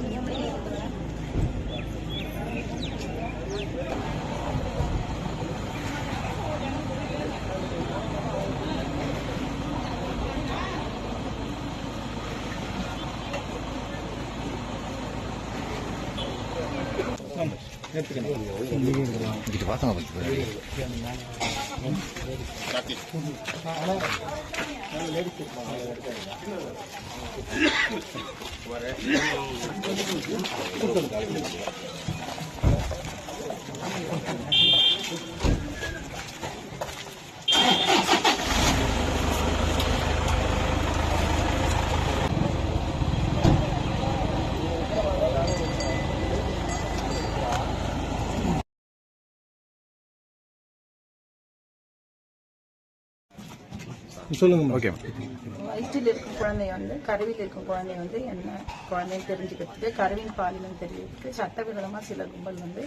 Мне இங்கிட்டு வாசனை பார்த்து சொல்லுங்க ஓகே வயிற்றில் இருக்கும் குழந்தை வந்து கருவில் இருக்கும் குழந்தை வந்து என்ன குழந்தைன்னு தெரிஞ்சுக்கிறதுக்கு கருவின் பாலினம் தெரிவிக்கிறதுக்கு சட்டவிரோதமாக சில கும்பல் வந்து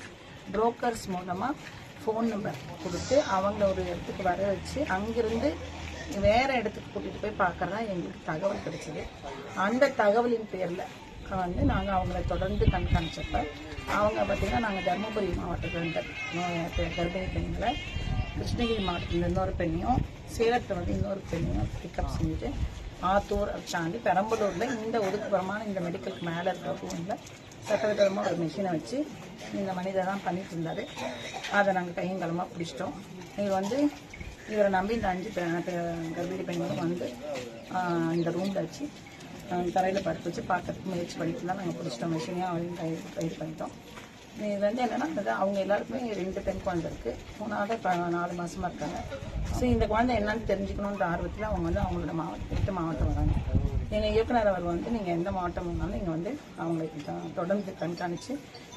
புரோக்கர்ஸ் மூலமாக ஃபோன் நம்பர் கொடுத்து அவங்க ஒரு இடத்துக்கு வர வச்சு அங்கிருந்து வேற இடத்துக்கு கூட்டிட்டு போய் பார்க்கறதா எங்களுக்கு தகவல் கிடைச்சது. அந்த தகவலின் பேரில் வந்து நாங்கள் அவங்கள தொடர்ந்து கண்காணிச்சப்ப அவங்க பார்த்தீங்கன்னா நாங்கள் தருமபுரி மாவட்டத்தில் இருந்த கர்ப்பிணி பெண்களை கிருஷ்ணகிரி மாவட்டத்தில் இன்னொரு பெண்ணையும் சேலத்தில் வந்து இன்னொரு பெண்ணையும் பிக்கப் செஞ்சுட்டு ஆத்தூர் சாண்டி பெரம்பலூரில் இந்த ஒதுக்குப்புறமான இந்த மெடிக்கலுக்கு மேலே இருக்கிற ரூமில் சட்டவிரோதமாக ஒரு மிஷினை வச்சு இந்த மனிதர் தான் பண்ணிட்டு இருந்தார். அதை நாங்கள் கையங்கலமாக பிடிச்சிட்டோம். இவர் வந்து இவரை நம்பி இந்த அஞ்சு கர்ப்பிணி பெண்களும் வந்து இந்த ரூமில் வச்சு தரையில் படுத்து வச்சு பார்க்கறதுக்கு முயற்சி பண்ணிட்டு தான் நாங்கள் பிடிச்சிட்டோம். மிஷினையும் அவரையும் கை கைது பண்ணிட்டோம். இது வந்து என்னென்னா அவங்க எல்லாருக்குமே ரெண்டு பெண் குழந்தை இருக்குது மூணாவது இப்போ நாலு மாதமாக இருக்காங்க. ஸோ இந்த குழந்தை என்னன்னு தெரிஞ்சுக்கணுன்ற ஆர்வத்தில் அவங்க வந்து அவங்களோட மாவட்டம் எட்டு மாவட்டம் வராங்க. எங்கள் இயக்குனர் அவர் வந்து நீங்கள் எந்த மாவட்டம் வந்தாலும் நீங்கள் வந்து அவங்களுக்கு த- தொடர்ந்து கண்காணித்து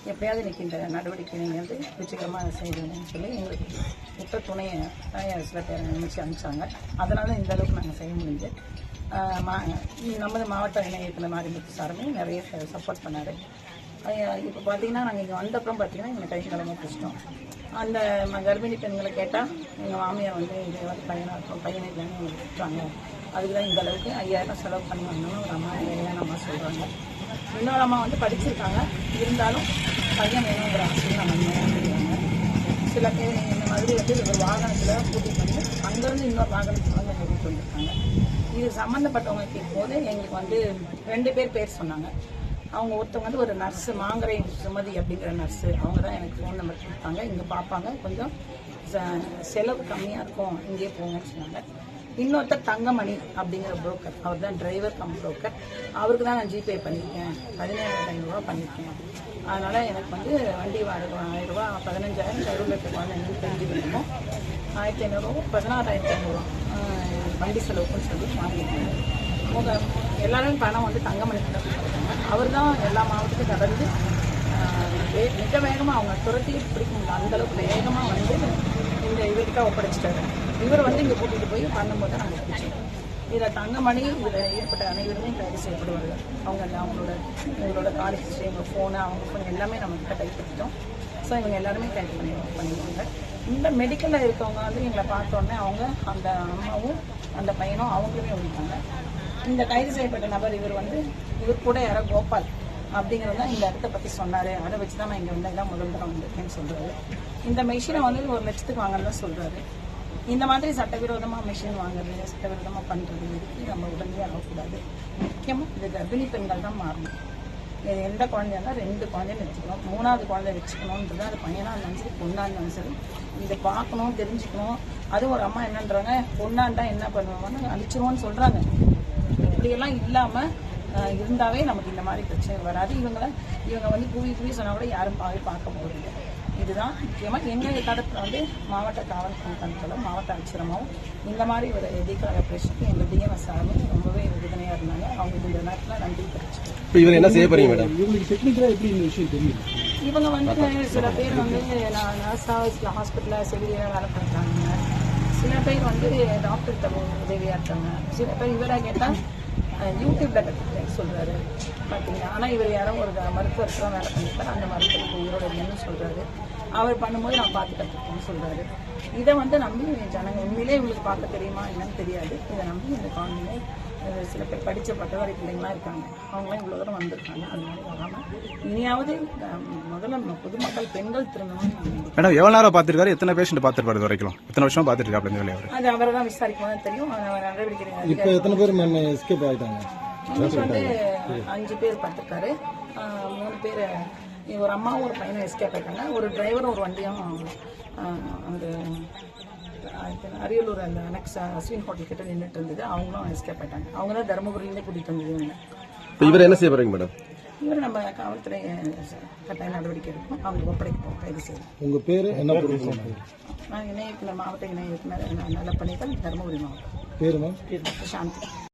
எப்படியாவது இன்னைக்கு இந்த நடவடிக்கை நீங்கள் வந்து வெற்றிகரமாக செய்யணும்னு சொல்லி எங்களுக்கு இப்போ துணை சில பேர் நியமிச்சு அனுப்பிச்சாங்க. அதனால் இந்த அளவுக்கு நாங்கள் செய்ய முடிஞ்சு மா நமது மாவட்ட இணை இயக்குனர் மாரிமுத்து சாருமே நிறைய சப்போர்ட் பண்ணார். இப்போ பார்த்தீங்கன்னா நாங்கள் இங்கே வந்தப்புறம் பார்த்தீங்கன்னா எங்களை கை கிளம்ப பிடிச்சிட்டோம் அந்த கர்ப்பிணி பெண்களை கேட்டால் எங்கள் மாமியார் வந்து இது வந்து பையனாக இருக்கும் பையனை இல்லைன்னு எங்களுக்கு விட்டுறாங்க அதுக்கு தான் இந்த அளவுக்கு ஐயாயிரம் செலவு பண்ணி ஒரு அம்மா ஏன் அம்மா சொல்கிறாங்க இன்னொரு அம்மா வந்து படிச்சிருக்காங்க. இருந்தாலும் பையன் வேணுங்கிற ஆசையும் நம்ம சொல்லுவாங்க சில பேர் இந்த மாதிரி வந்து ஒரு வாகனத்தில் கூட்டிகிட்டு வந்து அங்கேருந்து இன்னொரு வாகனத்தில் வந்து கூட்டிகிட்டு வந்திருக்காங்க. இது சம்மந்தப்பட்டவங்க கேட்கும்போது எங்களுக்கு வந்து ரெண்டு பேர் பேர் சொன்னாங்க. அவங்க ஒருத்தவங்க வந்து ஒரு நர்ஸு மாங்கரை சுமதி அப்படிங்கிற நர்ஸு அவங்க தான் எனக்கு ஃபோன் நம்பர் கொடுத்தாங்க. இங்கே பார்ப்பாங்க கொஞ்சம் ச- செலவு கம்மியாக இருக்கும். இங்கேயே போங்கன்னு சொன்னாங்க. இன்னொருத்தர் தங்கமணி அப்படிங்கிற புரோக்கர் அவர் தான் டிரைவர் கம் புரோக்கர் அவருக்கு தான் நான் ஜிபே பண்ணியிருக்கேன். பதினேழாயிரம் ஐநூறுரூவா பண்ணியிருக்கேன். அதனால் எனக்கு வந்து வண்டி வாடகை பதினஞ்சாயிரம் ரூபா பதினஞ்சாயிரம் கருவேலத்துக்கு தெரிஞ்சு வேணும் ஆயிரத்தி ஐநூறுரூவா பதினாறாயிரத்தி ஐநூறுரூவா வண்டி செலவுக்குன்னு சொல்லி வாங்கியிருக்கேன். உங்கள் எல்லாரும் பணம் வந்து தங்கமணி அவர் தான் எல்லா மாவட்டத்தையும் கடந்து மிக வேகமாக அவங்க துரத்தி பிடிக்க முடியல அந்த அளவுக்கு வேகமாக வந்து இந்த இவருக்காக ஒப்படைச்சிட்டாரு. இவர் வந்து இங்கே கூட்டிகிட்டு போய் பண்ணும்போது நாங்கள் பிடிச்சோம் இதில் தங்கமணி இதில் ஏற்பட்ட அனைவருமே கைது செய்யப்படுவார்கள் அவங்க அவங்களோட இவங்களோட கால் ஹிஸ்ட்ரி ஃபோனு அவங்க ஃபோன் எல்லாமே நம்மக்கிட்ட கைப்பற்றிட்டோம். ஸோ இவங்க எல்லாருமே கைது பண்ணி பண்ணிடுவாங்க. இந்த மெடிக்கலில் இருக்கவங்க வந்து எங்களை பார்த்தோன்னே அவங்க அந்த அம்மாவும் அந்த பையனும் அவங்களுமே ஓடிட்டாங்க. இந்த கைது செய்யப்பட்ட நபர் இவர் வந்து இவர் கூட யாரோ கோபால் அப்படிங்கிறது தான் இந்த இடத்த பற்றி சொன்னார். அதை வச்சு தான் நான் இங்கே வந்து முதல் தரம் வந்திருக்கேன்னு சொல்கிறாரு இந்த மெஷினை வந்து ஒரு லட்சத்துக்கு வாங்கலாம் சொல்கிறாரு இந்த மாதிரி சட்டவிரோதமாக மிஷின் வாங்குறது சட்டவிரோதமாக பண்ணுறது இதுக்கு நம்ம உடனே ஆகக்கூடாது. முக்கியமாக இது கர்ப்பிணி பெண்கள் தான் மாறணும். இது எந்த குழந்தையா இருந்தால் ரெண்டு குழந்தையும் வச்சுக்கணும். மூணாவது குழந்தை வச்சுக்கணுன்றது அது பையனாக இருந்தாலும் சரி பொண்ணாக இருந்தாலும் சரி. இதை பார்க்கணும் தெரிஞ்சுக்கணும். அதுவும் ஒரு அம்மா என்னன்றாங்க பொண்ணாண்டா என்ன பண்ணுவாங்கன்னு அழிச்சிருவோன்னு சொல்கிறாங்க இப்படியெல்லாம் இல்லாமல் இருந்தாவே நமக்கு இந்த மாதிரி பிரச்சனை வராது. இவங்கள இவங்க வந்து குவி குவி சொன்னால் கூட யாரும் போய் பார்க்க போகிறதில்ல இதுதான் முக்கியமாக எங்கள் தரத்தில் வந்து மாவட்ட காவல் கண்காணிப்பாளர் மாவட்ட ஆட்சியரமாகவும் இந்த மாதிரி ஒரு எதிர்கால ஆப்ரேஷனுக்கு எங்கள் டிஎம்எஸ் சாரும் ரொம்பவே உறுதுணையாக இருந்தாங்க. அவங்களுக்கு இந்த நேரத்தில் நன்றி தெரிவிச்சுக்கிறேன் இப்போ இவர் என்ன செய்ய போறீங்க மேடம்? இவங்களுக்கு டெக்னிக்கலா எப்படி இந்த விஷயம் தெரியும்? இவங்க வந்து சில பேர் வந்து நான் நர்ஸாக சில ஹாஸ்பிட்டலில் செவிலியராக வேலை பண்ணுறாங்க சில பேர் வந்து டாக்டர் உதவியாக இருக்காங்க. சில பேர் இவரை கேட்டால் யூடியூப்ல கற்றுக்கிறேன்னு சொல்கிறாரு பார்த்தீங்கன்னா ஆனால் இவர் யாரும் ஒரு மருத்துவருக்கு வேலை பண்ணியிருக்காரு அந்த மருத்துவருக்கு உயிரோட இல்லைன்னு சொல்கிறாரு அவர் பண்ணும்போது நான் பார்த்து கற்றுக்கேன்னு சொல்கிறாரு இதை வந்து நம்பி ஜனங்க உண்மையிலே இவங்களுக்கு பார்க்க தெரியுமா? என்னன்னு தெரியாது. இதை நம்பி இந்த குழந்தைங்க சில பேர் படித்த பட்டதாரி பிள்ளைங்களாம் இருக்காங்க. அவங்களாம் இவ்வளோ தூரம் வந்திருக்காங்க. அதனால வராமல் இனியாவது முதல்ல பொதுமக்கள் பெண்கள் நினைக்கிறேன். மேடம் எவ்வளோ நேரம் பார்த்துருக்காரு? எத்தனை பேஷண்ட் பார்த்துருப்பாரு இது வரைக்கும்? எத்தனை வருஷம் இருக்காப்ல இந்த வேலையை அவர் அது அவரை தான் விசாரிக்கும் தெரியும். நடவடிக்கை இப்போ எத்தனை பேர் மேம் எஸ்கேப் வந்து அஞ்சு பேர் பார்த்துருக்காரு. மூணு பேர் ஒரு அம்மாவும் ஒரு பையனும் எஸ்கேப் ஆயிட்டாங்க. ஒரு டிரைவரும் ஒரு வண்டியும் அந்த அரியலூர் அந்த அனெக்ஸ் அஸ்வின் ஹோட்டல் கிட்ட நின்றுட்டு இருந்தது. அவங்களும் எஸ்கேப் ஆயிட்டாங்க. அவங்க தான் தருமபுரியிலேருந்து கூட்டிகிட்டு வந்தது இப்போ இவர் என்ன செய்ய போறீங்க மேடம் இவர் நம்ம காவல்துறை கட்டாய நடவடிக்கை எடுப்போம். அவங்களுக்கு ஒப்படைப்போம் கைது செய்வோம் உங்க பேரு என்ன நான் இணை இயக்குனர் மாவட்ட இணை இயக்குனர் நலப்பணிகள் தருமபுரி மாவட்டம். பேரு மேம் சாந்தி.